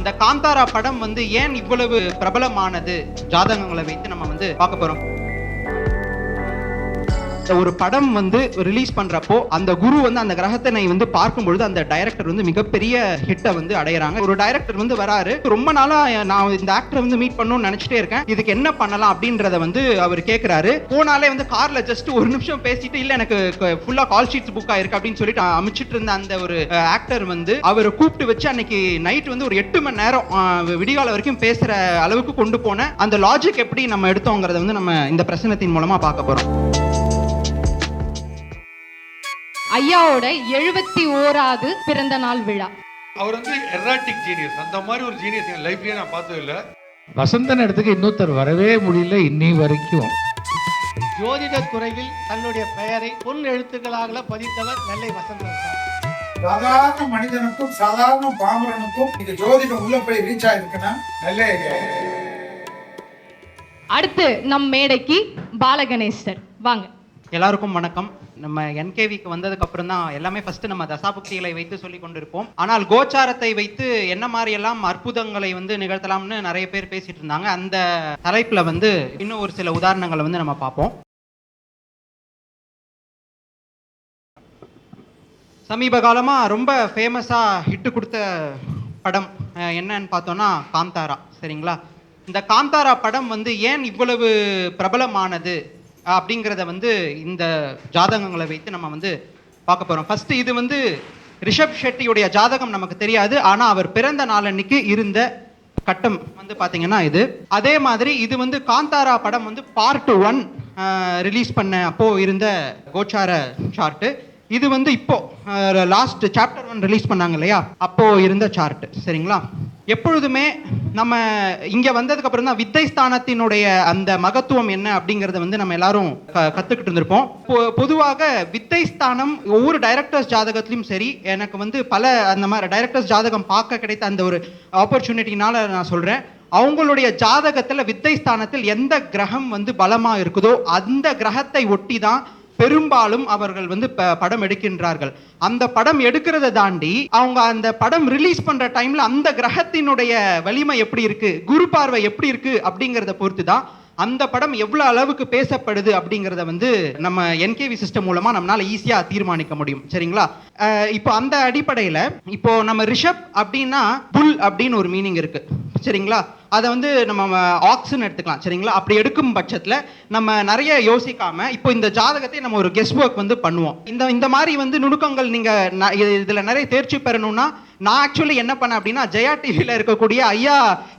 இந்த காந்தாரா படம் வந்து ஏன் இவ்வளவு பிரபலமானது? ஜாதகங்களை வைத்து நம்ம வந்து பார்க்க போறோம். ஒரு படம் வந்து ரிலீஸ் பண்றப்போ அந்த குரு வந்து அந்த கிரகத்தினை வந்து பார்க்கும் பொழுது அந்த டைரக்டர் வந்து மிகப்பெரிய ஹிட்டை வந்து அடையறாங்க. ஒரு டைரக்டர் வந்து வராரு. ரொம்ப நாளா நான் இந்த ஆக்டரை வந்து மீட் பண்ணணும்னு நினைச்சிட்டே இருக்கேன். இதுக்கு என்ன பண்ணலாம் அப்படின்றத வந்து அவர் கேட்கிறாரு போனாலே வந்து கார்ல ஜஸ்ட் ஒரு நிமிஷம் பேசிட்டு இல்ல எனக்கு ஃபுல்லா கால் ஷீட்ஸ் புக் ஆயிருக்கு அப்படின்னு சொல்லிட்டு அமைச்சிட்டு இருந்த அந்த ஒரு ஆக்டர் வந்து அவரை கூப்பிட்டு வச்சு அன்னைக்கு நைட் வந்து ஒரு எட்டு மணி நேரம் விடிகால வரைக்கும் பேசுற அளவுக்கு கொண்டு போன அந்த லாஜிக் எப்படி நம்ம எடுத்தோங்கிறத வந்து நம்ம இந்த பிரச்சனத்தின் மூலமா பார்க்க போறோம். ஐயாவோட எழுபத்தி ஓராவது பிறந்த நாள் விழா. அவர் வந்து எராட்டிக் ஜீனியஸ் அந்த மாதிரி ஒரு ஜீனியஸ் என் லைஃப்லயே நான் பார்த்தது இல்ல வசந்தன் இடத்துக்கு இன்னொருத்தர் வரவே முடியல இன்னி வரைக்கும். ஜோதிட துறையில் தன்னுடைய பெயரை பொன் எழுத்துக்களாக பதித்தவர் நெல்லை வசந்தன் சார். சாதாரண மனிதனுக்கும் சாதாரண பாமரனுக்கும் இந்த ஜோதிடம் உள்ள போய் ரீச் ஆயிருக்குன்னா? நல்ல. அடுத்து நம் மேடைக்கு பாலகணேசர். வாங்க. எல்லாருக்கும் வணக்கம். நம்ம என்கேவிக்கு வந்ததுக்கு அப்புறம் தான் எல்லாமே ஃபர்ஸ்ட் நம்ம தசாபுக்திகளை வைத்து சொல்லி கொண்டிருப்போம். ஆனால் கோச்சாரத்தை வைத்து என்ன மாதிரி எல்லாம் அற்புதங்களை வந்து நிகழ்த்தலாம்னு நிறைய பேர் பேசிட்டு இருந்தாங்க. அந்த தலைப்புல வந்து இன்னும் ஒரு சில உதாரணங்களை வந்து நம்ம பார்ப்போம். சமீப காலமாக ரொம்ப ஃபேமஸாக ஹிட்டு கொடுத்த படம் என்னன்னு பார்த்தோன்னா காந்தாரா. சரிங்களா? இந்த காந்தாரா படம் வந்து ஏன் இவ்வளவு பிரபலமானது? அப்படிங்கிறத வந்து இந்த ஜாதகங்களை வைத்து நம்ம வந்து பார்க்க போகிறோம் ஃபஸ்ட்டு இது வந்து ரிஷப் ஷெட்டியுடைய ஜாதகம் நமக்கு தெரியாது. ஆனால் அவர் பிறந்த நாளன்னைக்கு இருந்த கட்டம் வந்து பார்த்தீங்கன்னா இது. அதே மாதிரி இது வந்து காந்தாரா படம் வந்து பார்ட் ஒன் ரிலீஸ் பண்ண அப்போ இருந்த கோச்சார சார்ட்டு இது வந்து இப்போ லாஸ்ட் சாப்டர் ஒன் ரிலீஸ் பண்ணாங்க இல்லையா? அப்போ இருந்த சார்ட் சரிங்களா? எப்பொழுதுமே நம்ம இங்கே வந்ததுக்கப்புறம் தான் வித்தை ஸ்தானத்தினுடைய அந்த மகத்துவம் என்ன அப்படிங்கிறத வந்து நம்ம எல்லாரும் க- கற்றுக்கிட்டு இருந்திருப்போம். பொ- பொதுவாக வித்தை ஸ்தானம் ஒவ்வொரு டைரக்டர்ஸ் ஜாதகத்திலையும் சரி எனக்கு வந்து பல அந்த மாதிரி டைரக்டர்ஸ் ஜாதகம் பார்க்க கிடைத்த அந்த ஒரு ஆப்பர்ச்சுனிட்டினால நான் சொல்கிறேன் அவங்களுடைய ஜாதகத்தில் வித்தை ஸ்தானத்தில் எந்த கிரகம் வந்து பலமாக இருக்குதோ அந்த கிரகத்தை ஒட்டி தான் பெரும்பாலும் அவர்கள் வந்து படம் எடுக்கின்றார்கள். அந்த படம் எடுக்கிறத தாண்டி அவங்க அந்த படம் ரிலீஸ் பண்ற டைம்ல அந்த கிரகத்தினுடைய வலிமை எப்படி இருக்கு குரு பார்வை எப்படி இருக்கு அப்படிங்கறத பொறுத்து தான் அந்த படம் எவ்வளவு அளவுக்கு பேசப்படுது அப்படிங்கறத வந்து நம்ம என்கேவி சிஸ்டம் மூலமா நம்மளால ஈஸியா தீர்மானிக்க முடியும். சரிங்களா? இப்போ அந்த அடிப்படையில இப்போ நம்ம ரிஷப் அப்படின்னா புல் அப்படின்னு ஒரு மீனிங் இருக்கு. சரிங்களா? அதை வந்து நம்ம ஆக்ஸ்ன்னு எடுத்துக்கலாம் சரிங்களா? அப்படி எடுக்கும் பட்சத்தில் நம்ம நிறைய யோசிக்காம இப்போ இந்த ஜாதகத்தை நம்ம ஒரு கெஸ்ட் ஒர்க் வந்து பண்ணுவோம். இந்த இந்த மாதிரி வந்து நுணுக்கங்கள் நீங்கள் இதில் நிறைய தேர்ச்சி பெறணும்னா நான் ஆக்சுவலி என்ன பண்ணேன் அப்படின்னா ஜெயா டிவியில் இருக்கக்கூடிய ஐயா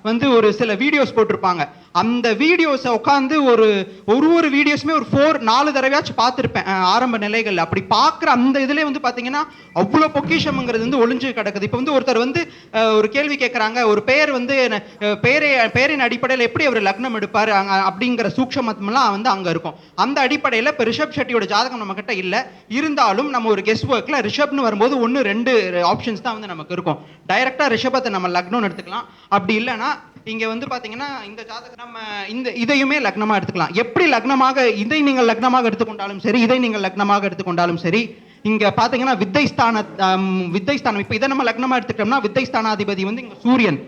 வந்து ஒரு சில வீடியோஸ் போட்டிருப்பாங்க. அந்த வீடியோஸை உட்காந்து ஒரு ஒரு ஒரு வீடியோஸுமே ஒரு ஃபோர் நாலு தடவையாச்சும் பார்த்துருப்பேன். ஆரம்ப நிலைகள் அப்படி பார்க்குற அந்த இதுலேயே வந்து பார்த்தீங்கன்னா அவ்வளோ பொக்கிஷம்ங்கிறது வந்து ஒளிஞ்சு கிடக்குது. இப்போ வந்து ஒருத்தர் வந்து ஒரு கேள்வி கேட்குறாங்க ஒரு பெயர் வந்து என்ன- பெயரை பெயரின் அடிப்படையில் எப்படி அவர் லக்னம் எடுப்பார் அங்கே அப்படிங்கிற சூக்ஷமத்தமெல்லாம் வந்து அங்கே இருக்கும். அந்த அடிப்படையில் இப்போ ரிஷப் ஷெட்டியோட ஜாதகம் நம்மக்கிட்ட இல்லை. இருந்தாலும் நம்ம ஒரு கெஸ்ட் ஒர்க்கில் ரிஷப்னு வரும்போது ஒன்று ரெண்டு ஆப்ஷன்ஸ் தான் வந்து நமக்கு இருக்கும். டைரெக்டாக ரிஷபத்தை நம்ம லக்னம்னு எடுத்துக்கலாம். அப்படி இல்லைன்னா இங்க வந்து பாத்தீங்கன்னா இந்த ஜாதகம் நம்ம இந்த இதையுமே லக்னமா எடுத்துக்கலாம். எப்படி லக்னமாக இதை நீங்கள் லக்னமாக எடுத்துக்கொண்டாலும் சரி இதை நீங்கள் லக்னமாக எடுத்துக்கொண்டாலும் சரி இங்க பாத்தீங்கன்னா வித்தை வித்தைஸ்தானம். வித்தை ஸ்தானம் இப்போ இதை நம்ம லக்னமா எடுத்துக்கிட்டோம்னா வித்தைஸ்தானாதிபதி வந்து இங்க சூரியன்.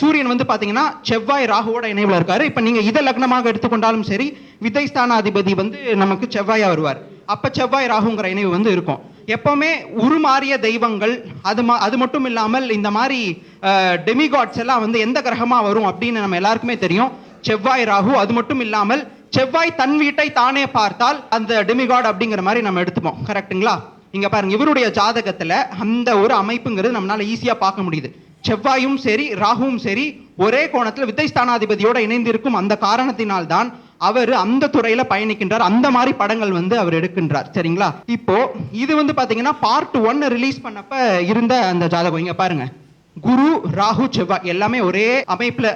சூரியன் வந்து பாத்தீங்கன்னா செவ்வாய் ராகுவோட இணைவில் இருக்காரு. இப்போ நீங்க இதை லக்னமாக எடுத்துக்கொண்டாலும் சரி வித்தை ஸ்தானாதிபதி வந்து நமக்கு செவ்வாயா வருவார். அப்ப செவ்வாய் ராகுங்கிற இணைவு வந்து இருக்கும். எப்பவுமே உருமாறிய தெய்வங்கள் அது ம- அது மட்டும் இல்லாமல் இந்த மாதிரி டெமிகாட்ஸ் எல்லாம் வந்து எந்த கிரகமாக வரும் அப்படின்னு நம்ம எல்லாருக்குமே தெரியும். செவ்வாய் ராகு அது மட்டும் இல்லாமல் செவ்வாய் தன் வீட்டை தானே பார்த்தால் அந்த டெமிகாட் அப்படிங்கிற மாதிரி நம்ம எடுத்துப்போம். கரெக்ட்டுங்களா இங்கே பாருங்க இவருடைய ஜாதகத்தில் அந்த ஒரு அமைப்புங்கிறது நம்மளால ஈஸியாக பார்க்க முடியுது. செவ்வாயும் சரி ராகுவும் சரி ஒரே கோணத்தில் வித்தை ஸ்தானாதிபதியோடு இணைந்திருக்கும் அந்த காரணத்தினால்தான் அவர் அந்த துறையில பயணிக்கின்றார். அந்த மாதிரி படங்கள் வந்து அவர் எடுக்கின்றார். சரிங்களா? இப்போ இது வந்து பாத்தீங்கன்னா பார்ட் ஒன்னு ரிலீஸ் பண்ணப்ப இருந்த அந்த ஜாதகம். இங்க பாருங்க. குரு ராகு செவ்வாய் எல்லாமே ஒரே அமைப்புல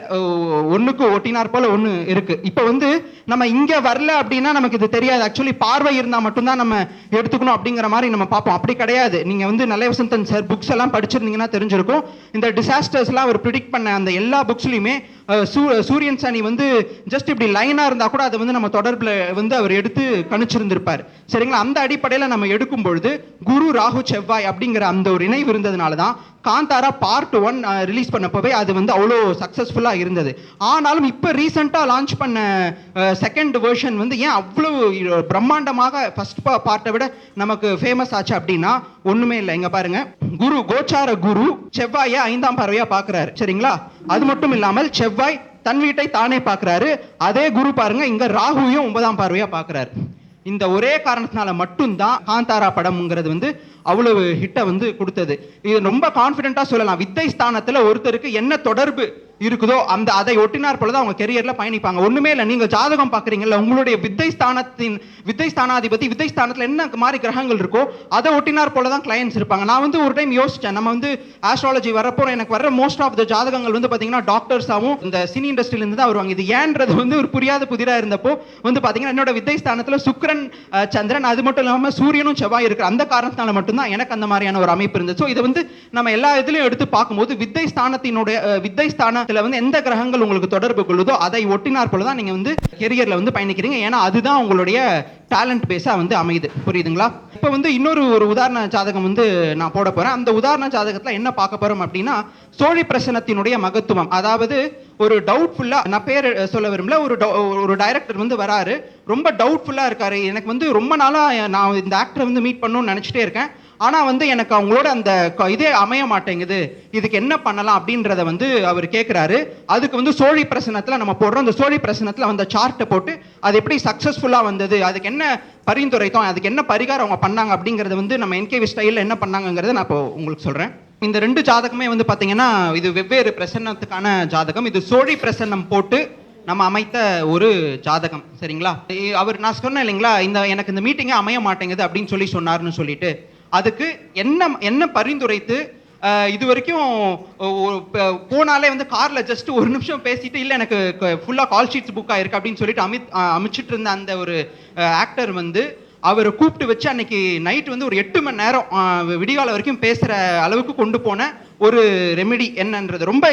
ஒண்ணுக்கு ஒட்டினார் போல ஒண்ணு இருக்கு. இப்போ வந்து நம்ம இங்க வரல அப்படின்னா நமக்கு இது தெரியாது. ஆக்சுவலி பார்வை இருந்தா மட்டும்தான் நம்ம எடுத்துக்கணும் அப்படிங்கிற மாதிரி நம்ம பார்ப்போம். அப்படி கிடையாது. நீங்க வந்து நல்ல வசந்தன் சார் புக்ஸ் எல்லாம் படிச்சிருந்தீங்கன்னா தெரிஞ்சிருக்கும். இந்த டிசாஸ்டர்ஸ்லாம் அவர் ப்ரிடிக்ட் பண்ண அந்த எல்லா புக்ஸ்லயுமே சூரியன் சனி வந்து ஜஸ்ட் இப்படி லைனா இருந்தா கூட அதை வந்து நம்ம தொடர்புல வந்து அவர் எடுத்து கணிச்சிருந்திருப்பார். சரிங்களா? அந்த அடிப்படையில நம்ம எடுக்கும் பொழுது குரு ராகு செவ்வாய் அப்படிங்கிற அந்த ஒரு இணைவு இருந்ததுனால தான் காந்தாரா பார்ட் ஒன் ரிலீஸ் பண்ணப்போவே அது வந்து அவ்வளோ சக்ஸஸ்ஃபுல்லாக இருந்தது. ஆனாலும் இப்போ ரீசெண்டாக லான்ச் பண்ண செகண்ட் வேர்ஷன் வந்து ஏன் அவ்வளோ பிரம்மாண்டமாக ஃபஸ்ட் பார்ட்டை விட நமக்கு ஃபேமஸ் ஆச்சு அப்படின்னா ஒன்றுமே இல்லை. இங்கே பாருங்க. குரு கோச்சார குரு செவ்வாயை ஐந்தாம் பறவையாக பார்க்குறாரு சரிங்களா? அது மட்டும் இல்லாமல் செவ்வாய் தன் வீட்டை தானே பார்க்குறாரு அதே குரு பாருங்க இங்கே ராகுவையும் ஒன்பதாம் பார்வையாக பார்க்குறாரு இந்த ஒரே காரணத்தினால மட்டும்தான் காந்தாரா படம்ங்கிறது வந்து அவ்வளவு ஹிட்டை வந்து கொடுத்தது. இது ரொம்ப கான்ஃபிடென்ட்டாக சொல்லலாம். வித்தை ஸ்தானத்தில் ஒருத்தருக்கு என்ன தொடர்பு இருக்குதோ அந்த அதை ஒட்டினார் போல தான் அவங்க கெரியரில் பயணிப்பாங்க. ஒன்றுமே இல்லை. நீங்கள் ஜாதகம் பார்க்குறீங்கல்ல உங்களுடைய வித்தை ஸ்தானத்தின் வித்தை ஸ்தானாதிபதி வித்தை ஸ்தானத்தில் என்ன மாதிரி கிரகங்கள் இருக்கோ அதை ஒட்டினார் போல தான் கிளையன்ஸ் இருப்பாங்க. நான் வந்து ஒரு டைம் யோசித்தேன் நம்ம வந்து ஆஸ்ட்ராலஜி வரப்போ எனக்கு வர மோஸ்ட் ஆஃப் த ஜாதகங்கள் வந்து பார்த்தீங்கன்னா டாக்டர்ஸாகவும் இந்த சினி இண்டஸ்ட்ரியிலேருந்து தான் வருவாங்க. இது ஏன்றது வந்து ஒரு புரியாத புதிராக இருந்தப்போ வந்து பார்த்தீங்கன்னா என்னோட வித்தை ஸ்தானத்தில் சுக்கிரன் சந்திரன் அது மட்டும் இல்லாமல் சூரியனும் செவ்வாய் இருக்கிற அந்த காரணத்தினால தான் எனக்கு அந்த மாதிரியான ஒரு அமைப்பு இருந்தது. ஸோ இதை வந்து நம்ம எல்லா இதுலயும் எடுத்து பார்க்கும்போது வித்தை ஸ்தானத்தினுடைய வித்தை ஸ்தானத்துல வந்து எந்த கிரகங்கள் உங்களுக்கு தொடர்பு கொள்ளுதோ அதை ஒட்டினார் போல தான் நீங்க வந்து கெரியர்ல வந்து பயணிக்கிறீங்க. ஏன்னா அதுதான் உங்களுடைய டேலண்ட் பேஸா வந்து அமையுது. புரியுதுங்களா? இப்போ வந்து இன்னொரு ஒரு உதாரண ஜாதகம் வந்து நான் போட போறேன். அந்த உதாரண ஜாதகத்துல என்ன பார்க்க போறோம் அப்படின்னா சோழி பிரசனத்தினுடைய மகத்துவம். அதாவது ஒரு டவுட்ஃபுல்லாக நான் பேர் சொல்ல விரும்பல ஒரு ஒரு டைரக்டர் வந்து வராரு. ரொம்ப டவுட்ஃபுல்லாக இருக்காரு. எனக்கு வந்து ரொம்ப நாளா நான் இந்த ஆக்டரை வந்து மீட் பண்ணணும்னு நினைச்சிட்டே இருக்கேன். ஆனால் வந்து எனக்கு அவங்களோட அந்த க- இதே அமைய மாட்டேங்குது. இதுக்கு என்ன பண்ணலாம் அப்படின்றத வந்து அவர் கேட்குறாரு அதுக்கு வந்து சோழி பிரசனத்தில் நம்ம போடுறோம். அந்த சோழி பிரசனத்தில் அந்த சார்ட்டை போட்டு அது எப்படி சக்ஸஸ்ஃபுல்லாக வந்தது அதுக்கு என்ன பரிந்துரைத்தோம் அதுக்கு என்ன பரிகாரம் அவங்க பண்ணாங்க அப்படிங்கறத வந்து நம்ம என்கேவி ஸ்டைலில் என்ன பண்ணாங்கிறத நான் இப்போ உங்களுக்கு சொல்கிறேன் இந்த ரெண்டு ஜாதகமே வந்து பார்த்தீங்கன்னா இது வெவ்வேறு பிரசன்னத்துக்கான ஜாதகம். இது சோழி பிரசன்னம் போட்டு நம்ம அமைத்த ஒரு ஜாதகம். சரிங்களா? அவர் நான் சொன்னேன் இல்லைங்களா இந்த எனக்கு இந்த மீட்டிங்கே அமைய மாட்டேங்குது அப்படின்னு சொல்லி சொன்னார்னு சொல்லிட்டு. அதுக்கு என்ன என்ன பரிந்துரைத்து இது வரைக்கும் போனாலே வந்து காரில் ஜஸ்ட் ஒரு நிமிஷம் பேசிட்டு இல்லை எனக்கு ஃபுல்லாக கால் ஷீட்ஸ் புக் ஆயிருக்கு அப்படின்னு சொல்லிட்டு அமித் அமைச்சிட்டு இருந்த அந்த ஒரு ஆக்டர் வந்து அவரை கூப்பிட்டு வச்சு அன்னைக்கு நைட் வந்து ஒரு எட்டு மணி நேரம் விடிகால வரைக்கும் பேசுகிற அளவுக்கு கொண்டு போன ஒரு ரெமெடி என்னன்றது. ரொம்ப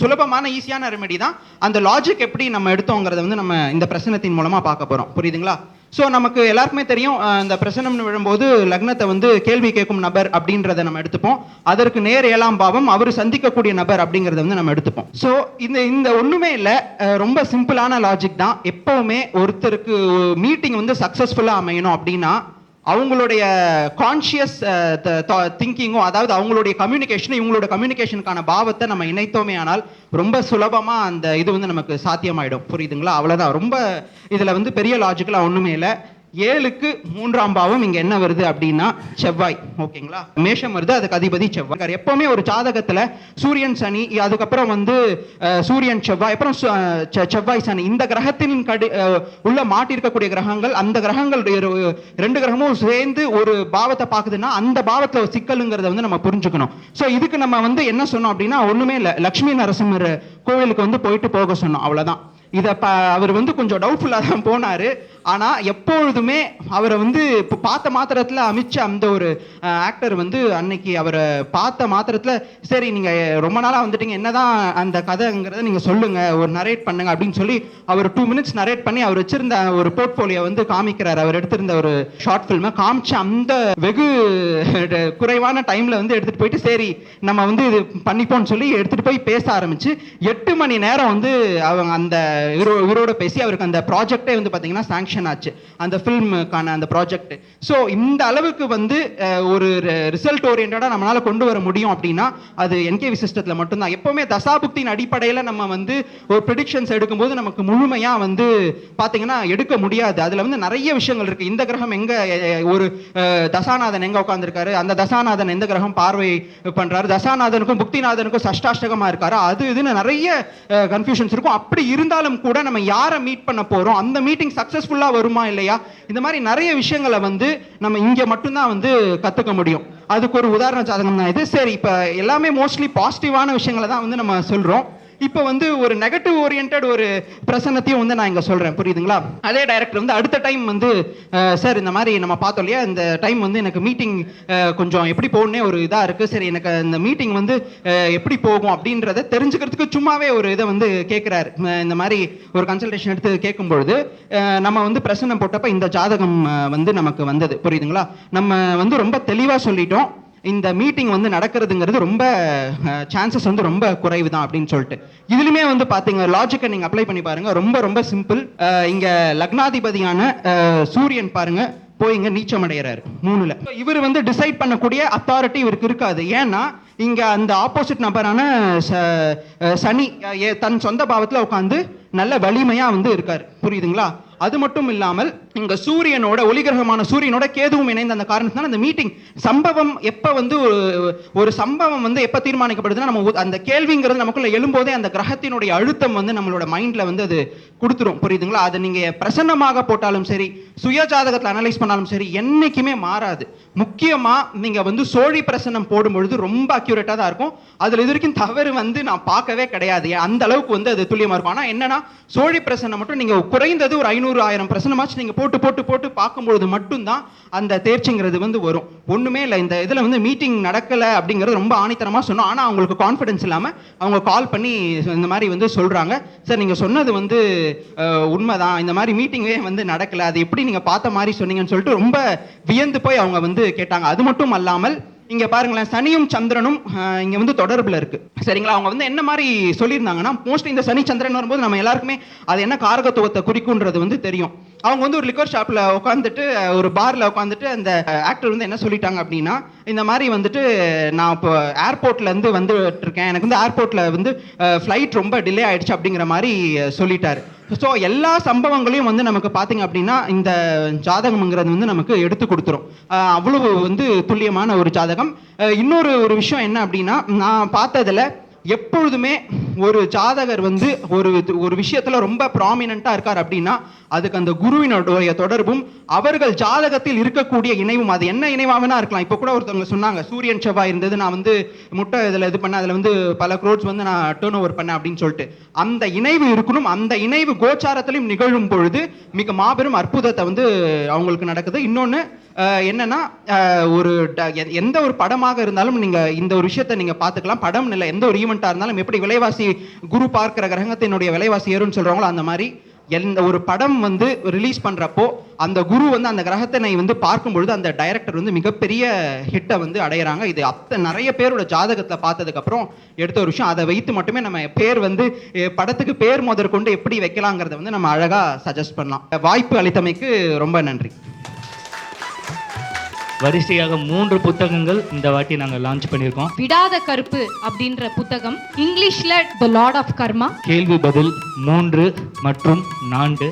சுலபமான ஈஸியான ரெமெடி தான். அந்த லாஜிக் எப்படி நம்ம எடுத்தோங்கிறத வந்து நம்ம இந்த பிரச்சனத்தின் மூலமாக பார்க்க போகிறோம் புரியுதுங்களா? ஸோ நமக்கு எல்லாருக்குமே தெரியும் இந்த பிரசனம்னு விழும்போது லக்னத்தை வந்து கேள்வி கேட்கும் நபர் அப்படின்றத நம்ம எடுத்துப்போம். அதற்கு நேர் ஏழாம் பாவம் அவர் சந்திக்கக்கூடிய நபர் அப்படிங்கிறத வந்து நம்ம எடுத்துப்போம். ஸோ இந்த இந்த ஒன்றுமே இல்லை ரொம்ப சிம்பிளான லாஜிக் தான். எப்போவுமே ஒருத்தருக்கு மீட்டிங் வந்து சக்ஸஸ்ஃபுல்லாக அமையணும் அப்படின்னா அவங்களுடைய கான்ஷியஸ் திங்கிங்கும் அதாவது அவங்களுடைய கம்யூனிகேஷனும் இவங்களோட கம்யூனிகேஷனுக்கான பாவத்தை நம்ம இணைத்தோமே ஆனால் ரொம்ப சுலபமாக அந்த இது வந்து நமக்கு சாத்தியமாயிடும். புரியுதுங்களா? அவ்வளோதான் ரொம்ப இதில் வந்து பெரிய லாஜிக்கலாக ஒன்றுமே இல்லை. ஏழுக்கு மூன்றாம் பாவம் இங்க என்ன வருது அப்படின்னா செவ்வாய். ஓகேங்களா? மேஷம் வருது அதுக்கு அதிபதி செவ்வாய். எப்பவுமே ஒரு ஜாதகத்துல சூரியன் சனி அதுக்கப்புறம் வந்து சூரியன் செவ்வாய் அப்புறம் செவ்வாய் சனி. இந்த கிரகத்தின் கடு உள்ள மாட்டிருக்கக்கூடிய கிரகங்கள் அந்த கிரகங்கள் ரெண்டு கிரகமும் சேர்ந்து ஒரு பாவத்தை பார்க்குதுன்னா அந்த பாவத்துல சிக்கலுங்கிறத வந்து நம்ம புரிஞ்சுக்கணும். ஸோ இதுக்கு நம்ம வந்து என்ன சொன்னோம் அப்படின்னா ஒண்ணுமே இல்லை. லக்ஷ்மி நரசிம்மர் கோவிலுக்கு வந்து போயிட்டு போக சொன்னோம். அவ்வளவுதான். இதை ப அவர் வந்து கொஞ்சம் டவுட்ஃபுல்லாக தான் போனாரு. ஆனால் எப்பொழுதுமே அவரை வந்து இப்போ பார்த்த மாத்திரத்தில் அமிச்ச அந்த ஒரு ஆக்டர் வந்து அன்னைக்கு அவரை பார்த்த மாத்திரத்தில் சரி நீங்கள் ரொம்ப நாளாக வந்துட்டீங்க. என்னதான் அந்த கதைங்கிறத நீங்கள் சொல்லுங்கள் ஒரு நரேட் பண்ணுங்க. அப்படின்னு சொல்லி அவர் டூ மினிட்ஸ் நரேட் பண்ணி அவர் வச்சிருந்த ஒரு போர்ட்ஃபோலியோ வந்து காமிக்கிறார். அவர் எடுத்திருந்த ஒரு ஷார்ட் ஃபில்மை காமிச்சு அந்த வெகு குறைவான டைமில் வந்து எடுத்துகிட்டு போயிட்டு சரி நம்ம வந்து இது பண்ணிப்போம்னு சொல்லி எடுத்துகிட்டு போய் பேச ஆரம்பித்து எட்டு மணி நேரம் வந்து அவங்க அந்த இவரோ இவரோட பேசி அவருக்கு அந்த ப்ராஜெக்டே வந்து பாத்தீங்கன்னா சாங்ஷன் ஆச்சு. அந்த ஃபில்முக்கான அந்த ப்ராஜெக்ட் ஸோ இந்த அளவுக்கு வந்து ஒரு ரிசல்ட் ஓரியன்டாக நம்மளால கொண்டு வர முடியும் அப்படின்னா அது என்கேவி சிஸ்டத்தில் மட்டும்தான். எப்போவுமே தசாபுக்தியின் அடிப்படையில் நம்ம வந்து ஒரு ப்ரிடிக்ஷன்ஸ் எடுக்கும்போது நமக்கு முழுமையா வந்து பாத்தீங்கன்னா எடுக்க முடியாது. அதுல வந்து நிறைய விஷயங்கள் இருக்கு. இந்த கிரகம் எங்க ஒரு தசாநாதன் எங்க உட்காந்துருக்காரு அந்த தசாநாதன் எந்த கிரகம் பார்வை பண்றாரு? தசாநாதனுக்கும் புக்திநாதனுக்கும் சஷ்டாஷ்டகமாக இருக்காரு? அது இதுன்னு நிறைய கன்ஃபியூஷன்ஸ் இருக்கும். அப்படி இருந்தாலும் கூட நம்ம யாரை மீட் பண்ண போறோம்? அந்த மீட்டிங் சக்ஸஸ்ஃபுல்லாக வருமா இல்லையா? இந்த மாதிரி நிறைய விஷயங்களை வந்து நம்ம இங்கே மட்டும்தான் வந்து கற்றுக்க முடியும். அதுக்கு ஒரு உதாரண ஜாதகம் தான் இது. சரி இப்போ எல்லாமே மோஸ்ட்லி பாசிட்டிவான விஷயங்களை தான் வந்து நம்ம சொல்கிறோம் இப்போ வந்து ஒரு நெகட்டிவ் ஓரியன்ட் ஒரு பிரசன்னத்தையும் வந்து நான் இங்க சொல்றேன். புரியுதுங்களா? அதே டைரக்டர் வந்து அடுத்த டைம் வந்து சார் இந்த மாதிரி நம்ம பார்த்தோம் இல்லையா? இந்த டைம் வந்து எனக்கு மீட்டிங் கொஞ்சம் எப்படி போகணுன்னே ஒரு இதாக இருக்கு. சரி எனக்கு இந்த மீட்டிங் வந்து எப்படி போகும் அப்படின்றத தெரிஞ்சுக்கிறதுக்கு சும்மாவே ஒரு இதை வந்து கேட்குறாரு இந்த மாதிரி ஒரு கன்சல்டேஷன் எடுத்து கேட்கும் பொழுது நம்ம வந்து பிரசன்னம் போட்டப்ப இந்த ஜாதகம் வந்து நமக்கு வந்தது. புரியுதுங்களா? நம்ம வந்து ரொம்ப தெளிவாக சொல்லிட்டோம். இந்த மீட்டிங் வந்து நடக்கிறதுங்கிறது ரொம்ப சான்சஸ் வந்து ரொம்ப குறைவு தான் அப்படின்னு சொல்லிட்டு. இதுலையுமே வந்து பார்த்தீங்க லாஜிக்கை நீங்கள் அப்ளை பண்ணி பாருங்க. ரொம்ப ரொம்ப சிம்பிள் இங்க லக்னாதிபதியான சூரியன் பாருங்க போய் இங்க நீச்சம் அடைகிறாரு மூணுல இவர் வந்து டிசைட் பண்ணக்கூடிய அத்தாரிட்டி இவருக்கு இருக்காது. ஏன்னா இங்க அந்த ஆப்போசிட் நபரான ச- சனி தன் சொந்த பாவத்தில் உட்காந்து நல்ல வலிமையா வந்து இருக்காரு. புரியுதுங்களா? அது மட்டும் இல்லாமல் இங்க சூரியனோட ஒளிகிரகமான சூரியனோட கேதுவும் இணைந்த அந்த காரணத்தினால அந்த மீட்டிங் சம்பவம் எப்ப வந்து ஒரு சம்பவம் வந்து எப்ப தீர்மானிக்கப்படுதுன்னா நம்ம அந்த கேள்விங்கிறது நமக்குள்ள எழும்போதே அந்த கிரகத்தினுடைய அழுத்தம் வந்து நம்மளோட மைண்ட்ல வந்து அது கொடுத்துரும். புரியுதுங்களா? அதை நீங்க பிரசன்னமாக போட்டாலும் சரி சுய ஜாதகத்தில் அனலைஸ் பண்ணாலும் சரி என்னைக்குமே மாறாது. முக்கியமா நீங்க வந்து சோழி பிரசன்னம் போடும்பொழுது ரொம்ப அக்யூரேட்டா தான் இருக்கும். அதுல இது வரைக்கும் தவறு வந்து நான் பார்க்கவே கிடையாது. அந்த அளவுக்கு வந்து அது துல்லியமா இருக்கும். ஆனா என்னன்னா சோழி பிரசன்னம் மட்டும் நீங்க குறைந்தது ஒரு ஐநூறு ஆயிரம் பிரசனமாச்சு நீங்க போட்டு போட்டு போட்டு பார்க்கும்பொழுது மட்டும்தான் அந்த தேர்ச்சிங்கிறது வந்து வரும். ஒன்றுமே இல்லை இந்த இதில் வந்து மீட்டிங் நடக்கலை அப்படிங்கிறது ரொம்ப ஆணித்தரமாக சொன்னோம். ஆனால் அவங்களுக்கு கான்ஃபிடன்ஸ் இல்லாமல் அவங்க கால் பண்ணி இந்த மாதிரி வந்து சொல்கிறாங்க சார் நீங்கள் சொன்னது வந்து உண்மைதான். இந்த மாதிரி மீட்டிங்கே வந்து நடக்கலை. அது எப்படி நீங்கள் பார்த்த மாதிரி சொன்னீங்கன்னு சொல்லிட்டு ரொம்ப வியந்து போய் அவங்க வந்து கேட்டாங்க. அது மட்டும் அல்லாமல் இங்க பாருங்களேன் சனியும் சந்திரனும் இங்கே இங்க வந்து தொடர்புல இருக்கு. சரிங்களா? அவங்க வந்து என்ன மாதிரி சொல்லியிருந்தாங்கன்னா மோஸ்ட்லி இந்த சனி சந்திரன் வரும்போது நம்ம எல்லாருக்குமே அது என்ன காரகத்துவத்தை குறிக்குன்றது வந்து தெரியும். அவங்க வந்து ஒரு லிக்கர் ஷாப்ல உட்காந்துட்டு ஒரு பார்ல உட்காந்துட்டு அந்த ஆக்டர் வந்து என்ன சொல்லிட்டாங்க அப்படின்னா இந்த மாதிரி வந்துட்டு நான் இப்போ ஏர்போர்ட்ல இருந்து வந்துட்டு இருக்கேன். எனக்கு வந்து ஏர்போர்ட்ல வந்து ஃப்ளைட் ரொம்ப டிலே ஆயிடுச்சு அப்படிங்கிற மாதிரி சொல்லிட்டாரு. ஸோ எல்லா சம்பவங்களையும் வந்து நமக்கு பார்த்தீங்க அப்படின்னா இந்த ஜாதகம்ங்கிறது வந்து நமக்கு எடுத்து கொடுத்துரும். அவ்வளவு வந்து துல்லியமான ஒரு ஜாதகம். இன்னொரு ஒரு விஷயம் என்ன அப்படின்னா நான் பார்த்ததில் எப்பொழுதுமே ஒரு ஜாதகர் வந்து ஒரு இது- ஒரு விஷயத்தில் ரொம்ப ப்ராமினெண்ட்டாக இருக்கார் அப்படின்னா அதுக்கு அந்த குருவினுடைய தொடர்பும் அவர்கள் ஜாதகத்தில் இருக்கக்கூடிய இணைவும் அது என்ன இணைவாகனா இருக்கலாம். இப்போ கூட ஒருத்தவங்க சொன்னாங்க சூரியன் செவ்வாய் இருந்தது நான் வந்து முட்டை இதில் இது பண்ணேன் அதில் வந்து பல க்ரோட்ஸ் வந்து நான் டேர்ன் ஓவர் பண்ணேன் அப்படின்னு சொல்லிட்டு. அந்த இணைவு இருக்கணும் அந்த இணைவு கோச்சாரத்திலும் நிகழும் பொழுது மிக மாபெரும் அற்புதத்தை வந்து அவங்களுக்கு நடக்குது. இன்னொன்று என்னன்னா ஒரு ட- எ- எந்த ஒரு படமாக இருந்தாலும் நீங்க இந்த ஒரு விஷயத்தை நீங்க பார்த்துக்கலாம். படம் இல்லை எந்த ஒரு ஈவெண்ட்டாக இருந்தாலும் எப்படி விலைவாசி குரு பார்க்கிற கிரகத்தினுடைய விலைவாசி ஏறும்னு சொல்றாங்களோ அந்த மாதிரி எந்த ஒரு படம் வந்து ரிலீஸ் பண்ணுறப்போ அந்த குரு வந்து அந்த கிரகத்தினை வந்து பார்க்கும் பொழுது அந்த டைரக்டர் வந்து மிகப்பெரிய ஹிட்டை வந்து அடையிறாங்க. இது அத்த நிறைய பேரோட ஜாதகத்தை பார்த்ததுக்கப்புறம் எடுத்த ஒரு விஷயம். அதை வைத்து மட்டுமே நம்ம பேர் வந்து படத்துக்கு பேர் முதற்கொண்டு எப்படி வைக்கலாங்கிறத வந்து நம்ம அழகாக சஜஸ்ட் பண்ணலாம். வாய்ப்பு அளித்தமைக்கு ரொம்ப நன்றி. வரிசையாக மூன்று புத்தகங்கள் இந்த வாட்டி நாங்கள் லான்ச் பண்ணியிருக்கோம். விடாத கருப்பு அப்படின்ற புத்தகம் இங்கிலீஷ்ல த லார்ட் ஆஃப் கர்மா கேள்வி பதில் மூன்று மற்றும் நான்கு.